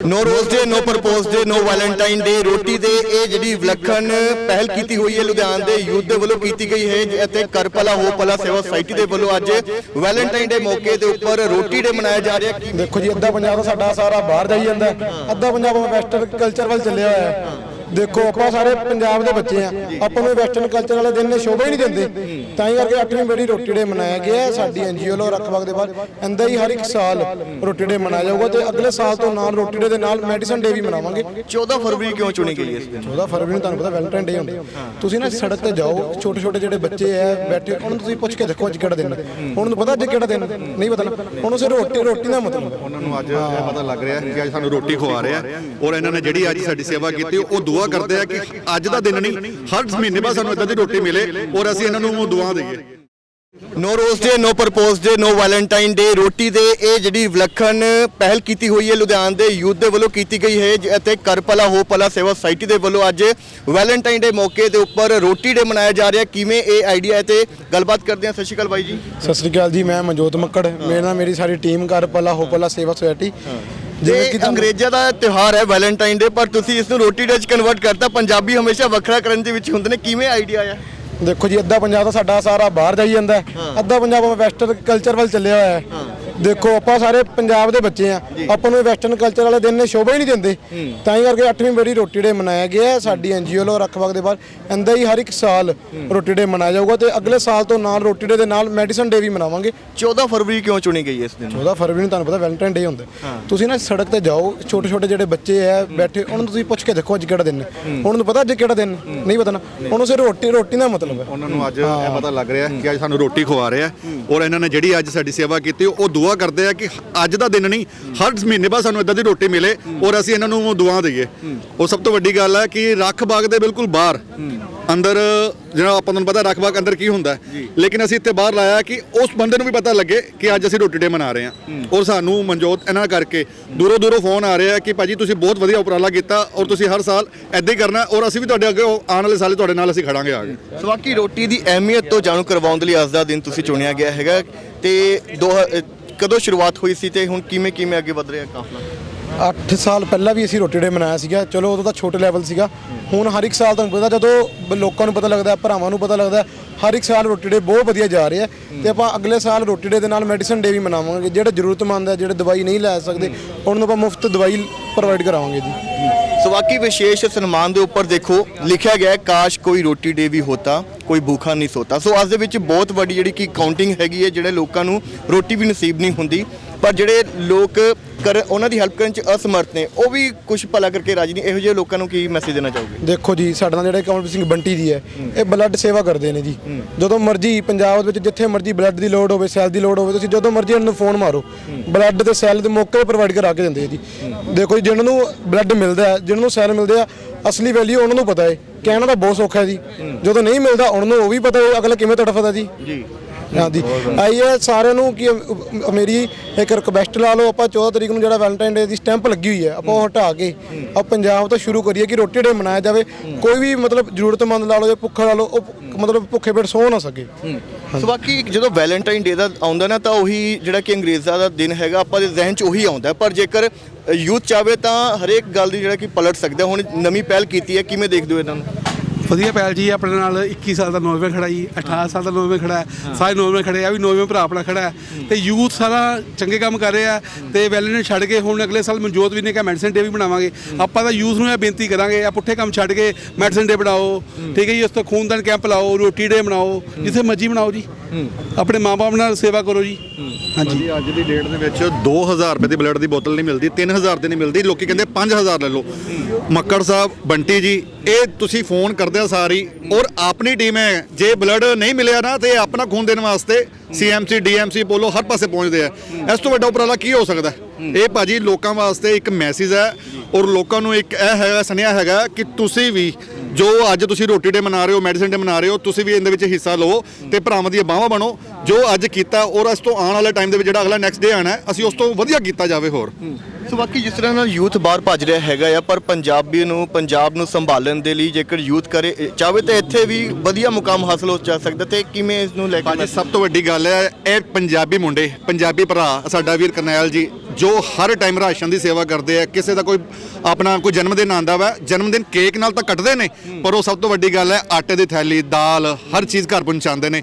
ਨੋ ਰੋਜ਼ ਡੇ ਨੋ propose ਡੇ ਨੋ Valentine day ਰੋਟੀ ਦੇ ਇਹ ਜਿਹੜੀ ਵਿਲੱਖਣ ਪਹਿਲ ਕੀਤੀ ਹੋਈ ਹੈ ਲੁਧਿਆਣਾ ਦੇ ਯੂਥ ਦੇ ਵੱਲੋਂ ਕੀਤੀ ਗਈ ਹੈ। ਇੱਥੇ ਕਰਪਲਾ ਹੋ ਪਲਾ ਸੇਵਾ ਸੁਸਾਇਟੀ ਦੇ ਵੱਲੋਂ ਅੱਜ ਵੈਲੈਂਟਾਈਨ ਡੇ ਮੌਕੇ ਦੇ ਉੱਪਰ ਰੋਟੀ ਡੇ ਮਨਾਇਆ ਜਾ ਰਿਹਾ। ਕੀ ਦੇਖੋ ਜੀ, ਅੱਧਾ ਪੰਜਾਬ ਸਾਡਾ ਸਾਰਾ ਬਾਹਰ ਜਾਈ ਜਾਂਦਾ। ਅੱਧਾ ਪੰਜਾਬ ਵੈਸਟਰਨ ਕਲਚਰ ਵੱਲ ਚੱਲਿਆ ਹੋਇਆ ਹੈ। ਦੇਖੋ ਆਪਾਂ ਸਾਰੇ ਪੰਜਾਬ ਦੇ ਬੱਚੇ ਆ। ਆਪਾਂ ਨੂੰ ਵੈਸਟਰਨ ਕਲਚਰ ਵਾਲੇ ਦਿਨ ਨੇ ਸ਼ੋਭਾ ਹੀ ਨਹੀਂ ਦਿੰਦੇ। ਤਾਂ ਹੀ ਕਰਕੇ 8ਵੀਂ ਬੜੀ ਰੋਟੀ ਡੇ ਮਨਾਇਆ ਗਿਆ। ਸਾਡੀ ਐਨਜੀਓ ਲੋ ਰੱਖਵਾਕ ਦੇ ਬਾਅਦ ਇੰਦਾ ਹੀ ਹਰ ਇੱਕ ਸਾਲ ਰੋਟੀ ਡੇ ਮਨਾਇਆ ਜਾਊਗਾ ਤੇ ਅਗਲੇ ਸਾਲ ਤੋਂ ਨਾਲ ਰੋਟੀ ਡੇ ਦੇ ਨਾਲ ਮੈਡੀਸਨ ਡੇ ਵੀ ਮਨਾਵਾਂਗੇ। 14 ਫਰਵਰੀ ਕਿਉਂ ਚੁਣੀ ਗਈ ਇਸ ਦਿਨ? 14 ਫਰਵਰੀ ਨੂੰ ਤੁਹਾਨੂੰ ਪਤਾ ਵੈਲੈਂਟਾਈਨ ਡੇ ਹੁੰਦਾ। ਤੁਸੀਂ ਨਾ ਸੜਕ ਤੇ ਜਾਓ ਛੋਟੇ ਛੋਟੇ ਜਿਹੜੇ ਬੱਚੇ ਆ ਬੈਠੇ ਉਹਨਾਂ ਨੂੰ ਤੁਸੀਂ ਪੁੱਛ ਕੇ ਦੇਖੋ ਅੱਜ ਕਿਹੜਾ ਦਿਨ ਹੈ। ਉਹਨਾਂ ਨੂੰ ਪਤਾ ਅੱਜ ਕਿਹੜਾ ਦਿਨ? ਨਹੀਂ ਪਤਾ ਉਹਨੂੰ ਸਿਰ ਰੋਟੀ ਰੋਟੀ ਦਾ ਮਤਲਬ ਉਹਨਾਂ ਨੂੰ ਅੱਜ ਇਹ ਪਤਾ ਲੱਗ ਰਿਹਾ ਕਿ ਅੱਜ ਸਾਨੂੰ ਰੋਟੀ ਖਵਾ ਰਹੇ ਔਰ ਇਹਨਾਂ ਨੇ ਜਿਹੜੀ ਅੱਜ ਸਾਡੀ ਸੇਵਾ ਕੀਤੀ ਉਹ ਦੁਆ ਕਰਦੇ ਆ ਕਿ ਅੱਜ ਦਾ ਦਿਨ ਨਹੀਂ ਹਰ ਮਹੀਨੇ ਬਾਅਦ ਸਾਨੂੰ ਇਦਾਂ ਦੀ ਰੋਟੀ ਮਿਲੇ ਔਰ ਅਸੀਂ ਇਹਨਾਂ ਨੂੰ ਦੁਆ ਦੇਈਏ। ਨੋ ਰੋਜ਼ ਡੇ ਨੋ ਪ੍ਰਪੋਜ਼ ਡੇ ਨੋ ਵੈਲੈਂਟਾਈਨ ਡੇ ਰੋਟੀ ਦੇ ਇਹ ਜਿਹੜੀ ਵਿਲੱਖਣ ਪਹਿਲ ਕੀਤੀ ਹੋਈ ਹੈ ਲੁਧਿਆਣਾ ਦੇ ਯੂਥ ਦੇ ਵੱਲੋਂ ਕੀਤੀ ਗਈ ਹੈ ਅਤੇ ਕਰਪਲਾ ਹੋ ਪਲਾ ਸੇਵਾ ਸੁਸਾਇਟੀ ਦੇ ਵੱਲੋਂ ਅੱਜ ਵੈਲੈਂਟਾਈਨ ਡੇ ਮੌਕੇ ਦੇ ਉੱਪਰ ਰੋਟੀ ਡੇ ਮਨਾਇਆ ਜਾ ਰਿਹਾ। ਕਿਵੇਂ ਇਹ ਆਈਡੀਆ ਹੈ ਤੇ ਗੱਲਬਾਤ ਕਰਦੇ ਹਾਂ। ਸਤਿ ਸ਼੍ਰੀ ਅਕਾਲ ਬਾਈ ਜੀ। ਸਤਿ ਸ੍ਰੀ ਅਕਾਲ ਜੀ ਮੈਂ ਮਨਜੋਤ ਮੱਕੜ। ਮੇਰੇ ਨਾਲ ਮੇਰੀ ਸਾਰੀ ਟੀਮ ਕਰ ਪਲਾ ਹੋ ਪਲਾ ਸੇਵਾ ਸੁਸਾਇਟੀ ਤੁਹਾਨੂੰ- ਅੰਗਰੇਜ਼ਾਂ ਦਾ ਤਿਉਹਾਰ ਹੈ ਵੈਲੈਂਟਾਈਨ ਡੇ ਪਰ ਤੁਸੀਂ ਇਸ ਨੂੰ ਰੋਟੀ ਡੇ ਚ ਕਨਵਰਟ ਕਰਤਾ। ਪੰਜਾਬੀ ਹਮੇਸ਼ਾ ਵੱਖਰਾ ਕਰਨ ਦੇ ਵਿੱਚ ਹੁੰਦੇ ਨੇ। ਕਿਵੇਂ ਆਈਡੀਆ ਆਇਆ? ਦੇਖੋ ਜੀ ਅੱਧਾ ਪੰਜਾਬ ਤਾਂ ਸਾਡਾ ਸਾਰਾ ਬਾਹਰ ਜਾਈ ਜਾਂਦਾ। ਅੱਧਾ ਪੰਜਾਬ ਵੈਸਟਰਨ ਕਲਚਰ ਵੱਲ ਚੱਲਿਆ ਹੋਇਆ ਹੈ। ਦੇਖੋ ਆਪਾਂ ਸਾਰੇ ਪੰਜਾਬ ਦੇ ਬੱਚੇ ਆ ਆਪਾਂ ਨੂੰ ਵੈਸਟਰਨ ਕਲਚਰ ਵਾਲੇ ਦਿਨ ਨੇ ਸ਼ੋਭਾ ਹੀ ਨਹੀਂ ਦਿੰਦੇ। ਤਾਂ ਹੀ ਕਰਕੇ 8ਵੀਂ ਬੜੀ ਰੋਟੀ ਡੇ ਮਨਾਇਆ ਗਿਆ। ਸਾਡੀ ਐਨਜੀਓ ਲੋ ਰੱਖਵਾਕ ਦੇ ਬਾਅਦ ਇੰਦਾ ਹੀ ਹਰ ਇੱਕ ਸਾਲ ਰੋਟੀ ਡੇ ਮਨਾਇਆ ਜਾਊਗਾ ਤੇ ਅਗਲੇ ਸਾਲ ਤੋਂ ਨਾਲ ਰੋਟੀ ਡੇ ਦੇ ਨਾਲ ਮੈਡੀਸਨ ਡੇ ਵੀ ਮਨਾਵਾਂਗੇ। 14 ਫਰਵਰੀ ਕਿਉਂ ਚੁਣੀ ਗਈ ਇਸ ਦਿਨ? 14 ਫਰਵਰੀ ਨੂੰ ਤੁਹਾਨੂੰ ਪਤਾ ਵੈਲੈਂਟਾਈਨ ਡੇ ਹੁੰਦਾ। ਤੁਸੀਂ ਨਾ ਸੜਕ ਤੇ ਜਾਓ ਛੋਟੇ ਛੋਟੇ ਜਿਹੜੇ ਬੱਚੇ ਆ ਬੈਠੇ ਉਹਨਾਂ ਨੂੰ ਤੁਸੀਂ ਪੁੱਛ ਕੇ ਦੇਖੋ ਅੱਜ ਕਿਹੜਾ ਦਿਨ ਹੈ। ਉਹਨਾਂ ਨੂੰ ਪਤਾ ਅੱਜ ਕਿਹੜਾ ਦਿਨ? ਨਹੀਂ ਪਤਾ ਨਾ। ਉਹਨੂੰ ਸਿਰ ਰੋਟੀ ਰੋਟੀ ਦਾ ਮਤਲਬ ਹੈ। ਉਹਨਾਂ ਨੂੰ ਅੱਜ ਇਹ ਪਤਾ ਲੱਗ ਰਿਹਾ ਕਿ ਅੱਜ ਸਾਨੂੰ ਰੋਟੀ ਖਵਾ ਰਹੇ ਔਰ ਇਹਨਾਂ ਨੇ ਜਿਹੜੀ ਅੱਜ ਸਾਡੀ ਸੇਵਾ ਕੀਤੀ ਉਹ ਦੁਆ ਕਰਦੇ ਆ ਕਿ ਅੱਜ ਦਾ ਦਿਨ ਨਹੀਂ ਹਰ ਮਹੀਨੇ ਬਾਅਦ ਸਾਨੂੰ ਇਦਾਂ ਦੀ ਰੋਟੀ ਮਿਲੇ ਔਰ ਅਸੀਂ ਇਹਨਾਂ ਨੂੰ ਦੁਆ ਦੇਈਏ। ਉਹ ਸਭ ਤੋਂ ਵੱਡੀ ਗੱਲ ਹੈ ਕਿ ਰੱਖ ਬਾਗ ਦੇ ਬਿਲਕੁਲ ਬਾਹਰ ਅੰਦਰ ਜਿਹੜਾ ਆਪਾਂ ਨੂੰ ਪਤਾ ਰੱਖ ਬਾਗ ਅੰਦਰ ਕੀ ਹੁੰਦਾ ਹੈ। ਲੇਕਿਨ ਅਸੀਂ ਇੱਥੇ ਬਾਹਰ ਲਾਇਆ ਕਿ ਉਸ ਬੰਦੇ ਨੂੰ ਵੀ ਪਤਾ ਲੱਗੇ ਕਿ ਅੱਜ ਅਸੀਂ ਰੋਟੀ ਡੇ ਮਨਾ ਰਹੇ ਹਾਂ। ਔਰ ਸਾਨੂੰ ਮਨਜੋਤ ਇਹਨਾਂ ਕਰਕੇ ਦੂਰੋਂ ਦੂਰੋਂ ਫੋਨ ਆ ਰਹੇ ਕਿ ਭਾਜੀ ਤੁਸੀਂ ਬਹੁਤ ਵਧੀਆ ਉਪਰਾਲਾ ਕੀਤਾ ਔਰ ਤੁਸੀਂ ਹਰ ਸਾਲ ਐਦਾਂ ਹੀ ਕਰਨਾ ਔਰ ਅਸੀਂ ਵੀ ਤੁਹਾਡੇ ਅੱਗੇ ਆਉਣ ਵਾਲੇ ਸਾਲੇ ਤੁਹਾਡੇ ਨਾਲ ਅਸੀਂ ਖੜਾਂਗੇ ਆ ਕੇ। ਸੋ ਬਾਕੀ ਰੋਟੀ ਦੀ ਅਹਿਮੀਅਤ ਤੋਂ ਜਾਣੂ ਕਰਵਾਉਣ ਦੇ ਲਈ ਅੱਜ ਦਾ ਦਿਨ ਤੁਸੀਂ ਚੁਣਿਆ ਗਿਆ ਹੈਗਾ ਤੇ ਦੋ ਕਦੋਂ ਸ਼ੁਰੂਆਤ ਹੋਈ ਸੀ ਤੇ ਹੁਣ ਕਿਵੇਂ ਕਿਵੇਂ ਅੱਗੇ ਵਧ ਰਿਹਾ ਕਾਫਲਾ? 8 ਸਾਲ ਪਹਿਲਾਂ ਵੀ ਅਸੀਂ ਰੋਟੀ ਡੇ ਮਨਾਇਆ ਸੀਗਾ। ਚਲੋ ਉਦੋਂ ਤਾਂ ਛੋਟੇ ਲੈਵਲ ਸੀਗਾ। ਹੁਣ ਹਰ ਇੱਕ ਸਾਲ ਤੁਹਾਨੂੰ ਪਤਾ ਜਦੋਂ ਲੋਕਾਂ ਨੂੰ ਪਤਾ ਲੱਗਦਾ, ਭਰਾਵਾਂ ਨੂੰ ਪਤਾ ਲੱਗਦਾ, ਹਰ ਇੱਕ ਸਾਲ ਰੋਟੀ ਡੇ ਬਹੁਤ ਵਧੀਆ ਜਾ ਰਿਹਾ ਤੇ ਆਪਾਂ ਅਗਲੇ ਸਾਲ ਰੋਟੀ ਡੇ ਦੇ ਨਾਲ ਮੈਡੀਸਨ ਡੇ ਵੀ ਮਨਾਵਾਂਗੇ। ਜਿਹੜੇ ਜ਼ਰੂਰਤਮੰਦ ਹੈ, ਜਿਹੜੇ ਦਵਾਈ ਨਹੀਂ ਲੈ ਸਕਦੇ, ਉਹਨਾਂ ਨੂੰ ਆਪਾਂ ਮੁਫਤ ਦਵਾਈ ਪ੍ਰੋਵਾਈਡ ਕਰਾਵਾਂਗੇ ਜੀ। ਸੋ ਬਾਕੀ ਵਿਸ਼ੇਸ਼ ਸਨਮਾਨ ਦੇ ਉੱਪਰ ਦੇਖੋ, ਲਿਖਿਆ ਗਿਆ ਹੈ, ਕਾਸ਼ ਕੋਈ ਰੋਟੀ ਡੇ ਵੀ ਹੋਤਾ, ਕੋਈ ਭੂਖਾ ਨਹੀਂ ਸੋਤਾ। ਸੋ ਅੱਜ ਦੇ ਵਿੱਚ ਬਹੁਤ ਵੱਡੀ ਜਿਹੜੀ ਕਿ ਕਾਊਂਟਿੰਗ ਹੈਗੀ ਹੈ, ਜਿਹੜੇ ਲੋਕਾਂ ਨੂੰ ਰੋਟੀ ਵੀ ਨਸੀਬ ਨਹੀਂ ਹੁੰਦੀ, ਪਰ ਜਿਹੜੇ ਲੋਕ ਕਰ ਉਹਨਾਂ ਦੀ ਹੈਲਪ ਕਰਨ ਚ ਅਸਮਰਥ ਨੇ। ਉਹ ਵੀ ਕੁਝ ਭਲਾ ਕਰਕੇ ਰਾਜੀ ਨਹੀਂ। ਇਹੋ ਜਿਹੇ ਲੋਕਾਂ ਨੂੰ ਕੀ ਮੈਸੇਜ ਦੇਣਾ ਚਾਹੋਗੇ? ਦੇਖੋ ਜੀ ਸਾਡੇ ਨਾਲ ਜਿਹੜੇ ਕਮਲਪ੍ਰੀਤ ਸਿੰਘ ਬੰਟੀ ਜੀ ਹੈ ਇਹ ਬਲੱਡ ਸੇਵਾ ਕਰਦੇ ਨੇ ਜੀ। ਜਦੋਂ ਮਰਜ਼ੀ ਪੰਜਾਬ ਵਿੱਚ ਜਿੱਥੇ ਮਰਜ਼ੀ ਬਲੱਡ ਦੀ ਲੋੜ ਹੋਵੇ ਸੈੱਲ ਦੀ ਲੋੜ ਹੋਵੇ ਤੁਸੀਂ ਜਦੋਂ ਮਰਜ਼ੀ ਇਹਨਾਂ ਨੂੰ ਫੋਨ ਮਾਰੋ। ਬਲੱਡ ਤੇ ਸੈੱਲ ਦੇ ਮੌਕੇ ਪ੍ਰੋਵਾਈਡ ਕਰਾ ਕੇ ਦਿੰਦੇ ਜੀ। ਦੇਖੋ ਜੀ ਜਿਹਨਾਂ ਨੂੰ ਬਲੱਡ ਮਿਲਦਾ ਹੈ ਜਿਹਨਾਂ ਨੂੰ ਸੈੱਲ ਮਿਲਦੇ ਆ ਅਸਲੀ ਵੈਲਿਊ ਉਹਨਾਂ ਨੂੰ ਪਤਾ ਹੈ। ਕਹਿਣਾ ਤਾਂ ਬਹੁਤ ਸੌਖਾ ਹੈ ਜੀ। ਜਦੋਂ ਨਹੀਂ ਮਿਲਦਾ ਉਹਨਾਂ ਨੂੰ ਉਹ ਵੀ ਪਤਾ ਹੈ ਅਗਲਾ ਕਿਵੇਂ ਤੜਫਦਾ ਜੀ। ਜੀ। ਹਾਂਜੀ। ਆਈ ਹੈ ਸਾਰਿਆਂ ਨੂੰ ਕਿ ਮੇਰੀ ਇੱਕ ਰਿਕਵੈਸਟ ਲਾ ਲਓ ਆਪਾਂ 14 ਤਰੀਕ ਨੂੰ ਜਿਹੜਾ ਵੈਲੈਂਟਾਈਨ ਡੇ ਦੀ ਸਟੈਂਪ ਲੱਗੀ ਹੋਈ ਹੈ ਆਪਾਂ ਉਹ ਹਟਾ ਕੇ ਆ ਪੰਜਾਬ ਤੋਂ ਸ਼ੁਰੂ ਕਰੀਏ ਕਿ ਰੋਟੀ ਡੇ ਮਨਾਇਆ ਜਾਵੇ। ਕੋਈ ਵੀ ਮਤਲਬ ਜ਼ਰੂਰਤਮੰਦ ਲਾ ਲਓ ਜਾਂ ਭੁੱਖਾ ਲਾ ਲਓ ਉਹ ਮਤਲਬ ਭੁੱਖੇ ਪੇਟ ਸੌ ਨਾ ਸਕੇ। ਸੋ ਬਾਕੀ ਜਦੋਂ ਵੈਲੈਂਟਾਈਨ ਡੇ ਦਾ ਆਉਂਦਾ ਨਾ ਤਾਂ ਉਹੀ ਜਿਹੜਾ ਕਿ ਅੰਗਰੇਜ਼ਾਂ ਦਾ ਦਿਨ ਹੈਗਾ ਆਪਾਂ ਦੇ ਜ਼ਿਹਨ 'ਚ ਉਹੀ ਆਉਂਦਾ। ਹੈ। ਪਰ ਜੇਕਰ ਯੂਥ ਚਾਵੇ ਤਾਂ ਹਰੇਕ ਗੱਲ ਦੀ ਜਿਹੜਾ ਕਿ ਪਲਟ ਸਕਦਾ ਹੁਣ ਨਵੀਂ ਪਹਿਲ ਕੀਤੀ ਹੈ ਕਿਵੇਂ ਦੇਖਦੇ ਹੋ ਇਹਨਾਂ ਨੂੰ? ਵਧੀਆ ਪੈਲ ਜੀ ਆਪਣੇ ਨਾਲ 21 ਸਾਲ ਦਾ ਨੌਜਵਾਨ ਖੜਾ ਜੀ 18 ਸਾਲ ਦਾ ਨੌਜਵਾਨ ਖੜਾ ਹੈ ਸਾਰੇ ਨੌਜਵਾਨ ਖੜੇ ਆ ਵੀ ਨੌਜਵਾਨ ਭਰਾ ਆਪਣਾ ਖੜਾ ਹੈ। ਤੇ ਯੂਥ ਸਾਰਾ ਚੰਗੇ ਕੰਮ ਕਰ ਰਿਹਾ ਤੇ ਵੈਲੈਂਟਾਈਨ ਛੱਡ ਕੇ ਹੁਣ ਅਗਲੇ ਸਾਲ ਮਨਜੋਤ ਵੀ ਨੇ ਕਿਹਾ ਮੈਡੀਸਨ ਡੇ ਵੀ ਬਣਾਵਾਂਗੇ। ਆਪਾਂ ਤਾਂ ਯੂਥ ਨੂੰ ਇਹ ਬੇਨਤੀ ਕਰਾਂਗੇ ਆ ਪੁੱਠੇ ਕੰਮ ਛੱਡ ਕੇ ਮੈਡੀਸਨ ਡੇ ਬਣਾਓ। ਠੀਕ ਹੈ ਜੀ ਉਸ ਤੋਂ ਖੂਨਦਾਨ ਕੈਂਪ ਲਾਓ ਰੋਟੀ ਡੇ ਬਣਾਓ ਜਿੱਥੇ ਮਰਜ਼ੀ ਬਣਾਓ ਜੀ। ਆਪਣੇ ਮਾਪੇ ਨਾਲ ਸੇਵਾ ਕਰੋ ਜੀ। ਹਾਂਜੀ। ਜੀ ਅੱਜ ਦੀ ਡੇਟ ਦੇ ਵਿੱਚ 2000 ਰੁਪਏ ਦੀ ਬਲੱਡ ਦੀ ਬੋਤਲ ਨਹੀਂ ਮਿਲਦੀ 3000 ਦੀ ਨਹੀਂ ਮਿਲਦੀ ਲੋਕੀ ਕਹਿੰਦੇ 5000 ਲੈ ਲਓ। ਮੱਕੜ ਸਾਹਿਬ ਬੰਟੀ ਜੀ ਇਹ ਤੁਸੀਂ ਫੋਨ ਕਰਦੇ ਆ ਸਾਰੀ ਔਰ ਆਪਣੀ ਟੀਮ ਹੈ। ਜੇ ਬਲੱਡ ਨਹੀਂ ਮਿਲਿਆ ਨਾ ਤੇ ਆਪਣਾ ਖੂਨ ਦੇਣ ਵਾਸਤੇ ਸੀਐਮਸੀ ਡੀਐਮਸੀ ਬੋਲੋ, ਹਰ ਪਾਸੇ ਪਹੁੰਚਦੇ ਆ। ਇਸ ਤੋਂ ਵੱਡਾ ਉਪਰਾਲਾ ਕੀ ਹੋ ਸਕਦਾ? ਹੈ? ਇਹ ਭਾਜੀ ਲੋਕਾਂ ਵਾਸਤੇ ਇੱਕ ਮੈਸੇਜ ਹੈ ਔਰ ਲੋਕਾਂ ਨੂੰ ਇੱਕ ਇਹ ਹੈਗਾ, ਸੁਨੇਹਾ ਹੈਗਾ ਕਿ ਤੁਸੀਂ ਵੀ ਜੋ ਅੱਜ ਤੁਸੀਂ ਰੋਟੀ ਡੇ ਮਨਾ ਰਹੇ ਹੋ ਮੈਡੀਸਨ ਡੇ ਮਨਾ ਰਹੇ ਹੋ, ਤੁਸੀਂ ਵੀ ਇਹਦੇ ਵਿੱਚ ਹਿੱਸਾ ਲਓ ਤੇ ਭਰਾਵਾਂ ਦੀਆਂ ਬਾਹਾਂ ਬਣੋ। ਜੋ ਅੱਜ ਕੀਤਾ ਔਰ ਇਸ ਤੋਂ ਆਉਣ ਵਾਲੇ ਟਾਈਮ ਦੇ ਵਿੱਚ ਜਿਹੜਾ ਅਗਲਾ ਨੈਕਸਟ ਡੇ ਆਣਾ ਅਸੀਂ ਉਸ ਤੋਂ ਵਧੀਆ ਕੀਤਾ ਜਾਵੇ ਹੋਰ। ਸੋ ਬਾਕੀ ਜਿਸ ਤਰ੍ਹਾਂ ਨਾਲ ਯੂਥ ਬਾਹਰ ਭੱਜ ਰਿਹਾ ਹੈਗਾ ਆ ਪਰ ਪੰਜਾਬੀ ਨੂੰ ਪੰਜਾਬ ਨੂੰ ਸੰਭਾਲਣ ਦੇ ਲਈ ਜੇਕਰ ਯੂਥ ਕਰੇ ਚਾਹੇ ਤਾਂ ਇੱਥੇ ਵੀ ਵਧੀਆ ਮੁਕਾਮ ਹਾਸਲ ਹੋ ਜਾ ਸਕਦਾ ਤੇ ਕਿਵੇਂ ਇਸ ਨੂੰ ਲੈ ਕੇ ਸਭ ਤੋਂ ਵੱਡੀ ਗੱਲ ਹੈ ਇਹ ਪੰਜਾਬੀ ਮੁੰਡੇ ਪੰਜਾਬੀ ਭਰਾ ਸਾਡਾ ਵੀਰ ਕਰਨੈਲ ਜੀ ਜੋ ਹਰ ਟਾਈਮ ਰਾਸ਼ਨ ਦੀ ਸੇਵਾ ਕਰਦੇ ਆ ਕਿਸੇ ਦਾ ਕੋਈ ਆਪਣਾ ਕੋਈ ਜਨਮ ਦਿਨ ਆਂਦਾ ਵਾ ਜਨਮ ਦਿਨ ਕੇਕ ਨਾਲ ਤਾਂ ਕੱਟਦੇ ਨੇ ਪਰ ਉਹ ਸਭ ਤੋਂ ਵੱਡੀ ਗੱਲ ਹੈ ਆਟੇ ਦੀ ਥੈਲੀ ਦਾਲ ਹਰ ਚੀਜ਼ ਘਰ ਪਹੁੰਚਾਉਂਦੇ ਨੇ।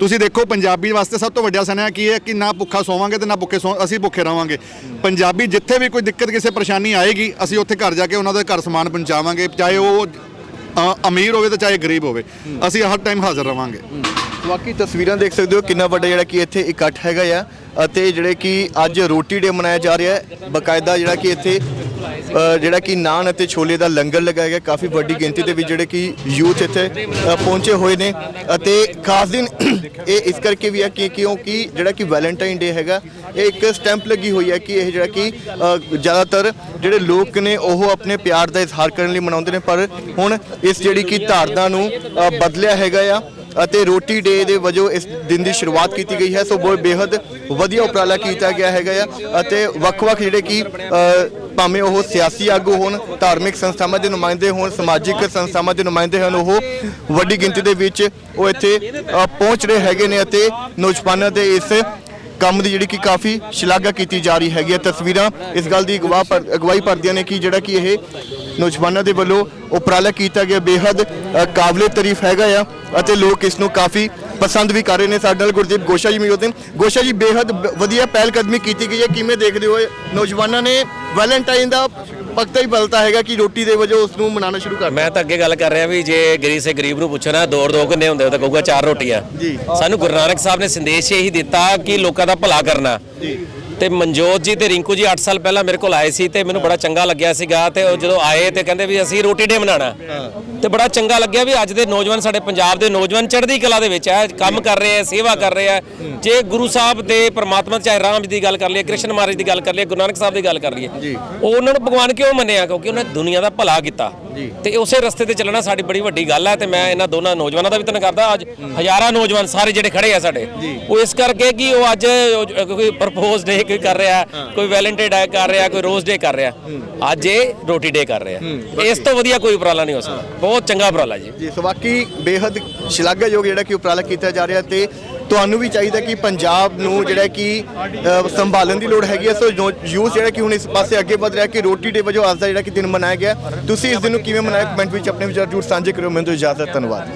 ਤੁਸੀਂ ਦੇਖੋ ਪੰਜਾਬੀ ਵਾਸਤੇ ਸਭ ਤੋਂ ਵੱਡਾ ਸੁਨੇਹਾ ਕੀ ਹੈ ਕਿ ਨਾ ਭੁੱਖਾ ਸੋਵਾਂਗੇ ਤੇ ਨਾ ਭੁੱਖੇ ਸੌ ਅਸੀਂ ਭੁੱਖੇ ਰਵਾਂਗੇ ਪੰਜਾਬੀ ਜਿੱਥੇ ਵੀ ਕੋਈ ਦਿੱਕਤ ਕਿਸੇ ਪਰੇਸ਼ਾਨੀ ਆਏਗੀ ਅਸੀਂ ਉੱਥੇ ਘਰ ਜਾ ਕੇ ਉਹਨਾਂ ਦੇ ਘਰ ਸਮਾਨ ਪਹੁੰਚਾਵਾਂਗੇ ਚਾਹੇ ਉਹ ਅ, ਅਮੀਰ ਹੋਵੇ ਤੇ ਚਾਹੇ ਗਰੀਬ ਹੋਵੇ। ਅਸੀਂ ਹਰ ਟਾਈਮ ਹਾਜ਼ਰ ਰਵਾਂਗੇ ਬਾਕੀ ਤਸਵੀਰਾਂ ਦੇਖ ਸਕਦੇ ਹੋ ਕਿੰਨਾ ਵੱਡਾ ਜਿਹੜਾ ਕਿ ਇੱਥੇ ਇਕੱਠ ਹੈਗਾ ਆ ਅਤੇ ਜਿਹੜੇ ਕਿ ਅੱਜ ਰੋਟੀ ਡੇ ਮਨਾਇਆ ਜਾ ਰਿਹਾ ਹੈ ਬਕਾਇਦਾ ਜਿਹੜਾ ਕਿ ਇੱਥੇ ਜਿਹੜਾ ਕਿ ਨਾਨ ਅਤੇ ਛੋਲੇ ਦਾ ਲੰਗਰ ਲਗਾਇਆ ਗਿਆ। ਕਾਫੀ ਵੱਡੀ ਗਿਣਤੀ ਦੇ ਵਿੱਚ ਜਿਹੜੇ ਕਿ ਯੂਥ ਇੱਥੇ ਪਹੁੰਚੇ ਹੋਏ ਨੇ। ਅਤੇ ਖਾਸ ਦਿਨ ਇਹ ਇਸ ਕਰਕੇ ਵੀ ਹੈ ਕਿ ਕਿਉਂਕਿ ਜਿਹੜਾ ਕਿ ਵੈਲੈਂਟਾਈਨ ਡੇ ਹੈਗਾ, ਇਹ ਇੱਕ ਸਟੈਂਪ ਲੱਗੀ ਹੋਈ ਹੈ ਕਿ ਇਹ ਜਿਹੜਾ ਕਿ ਜ਼ਿਆਦਾਤਰ ਜਿਹੜੇ ਲੋਕ ਨੇ ਉਹ ਆਪਣੇ ਪਿਆਰ ਦਾ ਇਜ਼ਹਾਰ ਕਰਨ ਲਈ ਮਨਾਉਂਦੇ ਨੇ। ਪਰ ਹੁਣ ਇਸ ਜਿਹੜੀ ਕਿ ਧਾਰਨਾ ਨੂੰ ਬਦਲਿਆ ਹੈਗਾ ਆ ਅਤੇ ਰੋਟੀ ਡੇ ਦੇ ਵਜੋਂ ਇਸ ਦਿਨ ਦੀ ਸ਼ੁਰੂਆਤ ਕੀਤੀ ਗਈ ਹੈ। ਸੋ ਬਹੁਤ ਬੇहद ਵਧੀਆ ਉਪਰਾਲਾ ਕੀਤਾ ਗਿਆ ਹੈਗਾ ਆ ਅਤੇ ਵੱਖ-ਵੱਖ ਜਿਹੜੇ ਕਿ ਭਾਵੇਂ ਉਹ ਸਿਆਸੀ ਆਗੂ ਹੋਣ, ਧਾਰਮਿਕ ਸੰਸਥਾਵਾਂ ਦੇ ਨੁਮਾਇੰਦੇ ਹੋਣ, ਸਮਾਜਿਕ ਸੰਸਥਾਵਾਂ ਦੇ ਨੁਮਾਇੰਦੇ ਹਨ, ਉਹ ਵੱਡੀ ਗਿਣਤੀ ਦੇ ਵਿੱਚ ਉਹ ਇੱਥੇ ਪਹੁੰਚ ਰਹੇ ਹੈਗੇ ਨੇ ਅਤੇ ਨੌਜਵਾਨਾਂ ਦੇ ਇਸ ਕੰਮ ਦੀ ਜਿਹੜੀ ਕਿ ਕਾਫੀ ਸ਼ਲਾਘਾ ਕੀਤੀ ਜਾ ਰਹੀ ਹੈਗੀ ਹੈ। ਤਸਵੀਰਾਂ ਇਸ ਗੱਲ ਦੀ ਗਵਾਹ ਅਗਵਾਈ ਭਰਦੀਆਂ ਨੇ ਕਿ ਜਿਹੜਾ ਕਿ ਇਹ ਨੌਜਵਾਨਾਂ ਦੇ ਵੱਲੋਂ ਉਪਰਾਲਾ ਕੀਤਾ ਗਿਆ ਬੇਹੱਦ ਕਾਬਲੇ ਤਾਰੀਫ ਹੈਗਾ ਆ ਅਤੇ ਲੋਕ ਇਸ ਨੂੰ ਕਾਫੀ ਪਸੰਦ ਵੀ ਕਰ ਰਹੇ ਨੇ। ਸਾਡੇ ਨਾਲ ਗੁਰਦੀਪ ਗੋਸ਼ਾ ਜੀ ਮੌਜੂਦ ਨੇ। ਗੋਸ਼ਾ ਜੀ, ਬੇਹੱਦ ਵਧੀਆ ਪਹਿਲਕਦਮੀ ਕੀਤੀ ਗਈ ਹੈ। ਕਿਵੇਂ ਦੇਖਦੇ ਹੋ ਨੌਜਵਾਨਾਂ ਨੇ ਵੈਲੈਂਟਾਈਨ ਦਾ ਪੱਕਾ ਹੀ ਬਲਤਾ ਹੈਗਾ ਕਿ ਰੋਟੀ ਦੇ ਵਜੋਂ ਉਸ ਨੂੰ ਮਨਾਉਣਾ ਸ਼ੁਰੂ ਕਰ ਮੈਂ ਤਾਂ ਅੱਗੇ ਗੱਲ ਕਰ ਰਿਹਾ ਵੀ ਜੇ ਗਰੀਬ ਸੇ ਗਰੀਬ ਨੂੰ ਪੁੱਛੋ ਨਾ ਦੋ ਕਿੰਨੇ ਹੁੰਦੇ ਉਹ ਤਾਂ ਕਹੂਗਾ ਚਾਰ ਰੋਟੀਆਂ। ਜੀ। ਸਾਨੂੰ ਗੁਰੂ ਨਾਨਕ ਸਾਹਿਬ ਨੇ ਸੰਦੇਸ਼ ਇਹੀ ਦਿੱਤਾ ਕਿ ਲੋਕਾਂ ਦਾ ਭਲਾ ਕਰਨਾ। ਤੇ ਮਨਜੋਤ ਜੀ ਤੇ ਰਿੰਕੂ ਜੀ 8 ਸਾਲ ਪਹਿਲਾਂ ਮੇਰੇ ਕੋਲ ਆਏ ਸੀ ਤੇ ਮੈਨੂੰ ਬੜਾ ਚੰਗਾ ਲੱਗਿਆ ਸੀਗਾ ਤੇ ਉਹ ਜਦੋਂ ਆਏ ਤੇ ਕਹਿੰਦੇ ਵੀ ਅਸੀਂ ਰੋਟੀ ਡੇ ਬਣਾਉਣਾ ਤੇ ਬੜਾ ਚੰਗਾ ਲੱਗਿਆ ਵੀ ਅੱਜ ਦੇ ਨੌਜਵਾਨ ਸਾਡੇ ਪੰਜਾਬ ਦੇ ਨੌਜਵਾਨ ਚੜ੍ਹਦੀ ਕਲਾ ਦੇ ਵਿੱਚ ਹੈ ਕੰਮ ਕਰ ਰਹੇ ਆ ਸੇਵਾ ਕਰ ਰਹੇ ਆ ਜੇ ਗੁਰੂ ਸਾਹਿਬ ਦੇ ਪ੍ਰਮਾਤਮਾ ਚਾਹੇ ਰਾਮ ਜੀ ਦੀ ਗੱਲ ਕਰ ਲਈਏ ਕ੍ਰਿਸ਼ਨ ਮਹਾਰਾਜ ਦੀ ਗੱਲ ਕਰ ਲਈਏ ਗੁਰੂ ਨਾਨਕ ਸਾਹਿਬ ਦੀ ਗੱਲ ਕਰ ਲਈਏ ਉਹ ਉਹਨਾਂ ਨੂੰ ਭਗਵਾਨ ਕਿਉਂ ਮੰਨਿਆ? ਕਿਉਂਕਿ ਉਹਨੇ ਦੁਨੀਆ ਦਾ ਭਲਾ ਕੀਤਾ। ਤੇ ਉਸੇ ਰਸਤੇ ਤੇ ਚੱਲਣਾ ਸਾਡੀ ਬੜੀ ਵੱਡੀ ਗੱਲ ਹੈ ਤੇ ਮੈਂ ਇਹਨਾਂ ਦੋਨਾਂ ਨੌਜਵਾਨਾਂ ਦਾ ਵੀ ਧੰਨ ਕਰਦਾ। ਅੱਜ ਹਜ਼ਾਰਾਂ ਨੌਜਵਾਨ ਸਾਰੇ ਜਿਹੜੇ ਖੜੇ ਆ ਸਾਡੇ ਉਹ ਇਸ ਕਰਕੇ ਕਿ ਉਹ ਅੱਜ ਕੋਈ ਪ੍ਰਪੋਜ਼ ਡੇ ਕੋਈ ਕਰ ਰਿਹਾ ਕੋਈ ਵੈਲੈਂਟਾਈਨ ਡੇ ਕਰ ਰਿਹਾ ਕੋਈ ਰੋਜ਼ ਡੇ ਕਰ ਰਿਹਾ। ਅੱਜ ਇਹ ਰੋਟੀ ਡੇ ਕਰ ਰਿਹਾ। ਇਸ ਤੋਂ ਵਧੀਆ ਕੋਈ ਉਪਰਾਲਾ ਨਹੀਂ ਹੋ ਸਕਦਾ। ਬਹੁਤ ਚੰਗਾ ਉਪਰਾਲਾ ਜੀ। ਜੀ, ਸੋ ਬਾਕੀ ਬੇਹੱਦ ਸ਼ਲਾਘਾਯੋਗ ਜਿਹੜਾ ਕਿ ਉਪਰਾਲਾ ਕੀਤਾ ਜਾ ਰਿਹਾ ਤੇ ਤੁਹਾਨੂੰ ਵੀ ਚਾਹੀਦਾ ਕਿ ਪੰਜਾਬ ਨੂੰ ਜਿਹੜਾ ਕਿ ਸੰਭਾਲਣ ਦੀ ਲੋੜ ਹੈਗੀ ਹੈ। ਸੋ ਯੂਥ ਜਿਹੜਾ ਕਿ ਹੁਣ ਇਸ ਪਾਸੇ ਅੱਗੇ ਵਧ ਰਿਹਾ ਕਿ ਰੋਟੀ ਡੇ ਵਜੋਂ ਅੱਜ ਦਾ ਜਿਹੜਾ ਕਿ ਦਿਨ ਮਨਾਇਆ ਗਿਆ। ਤੁਸੀਂ ਇਸ ਦਿਨ ਨੂੰ ਕਿਵੇਂ ਮਨਾਇਆ? ਕਮੈਂਟ ਵਿੱਚ ਆਪਣੇ ਵਿਚਾਰ ਜ਼ਰੂਰ ਸਾਂਝੇ ਕਰਿਓ। ਮੈਨੂੰ ਇਜਾਜ਼ਤ, ਧੰਨਵਾਦ।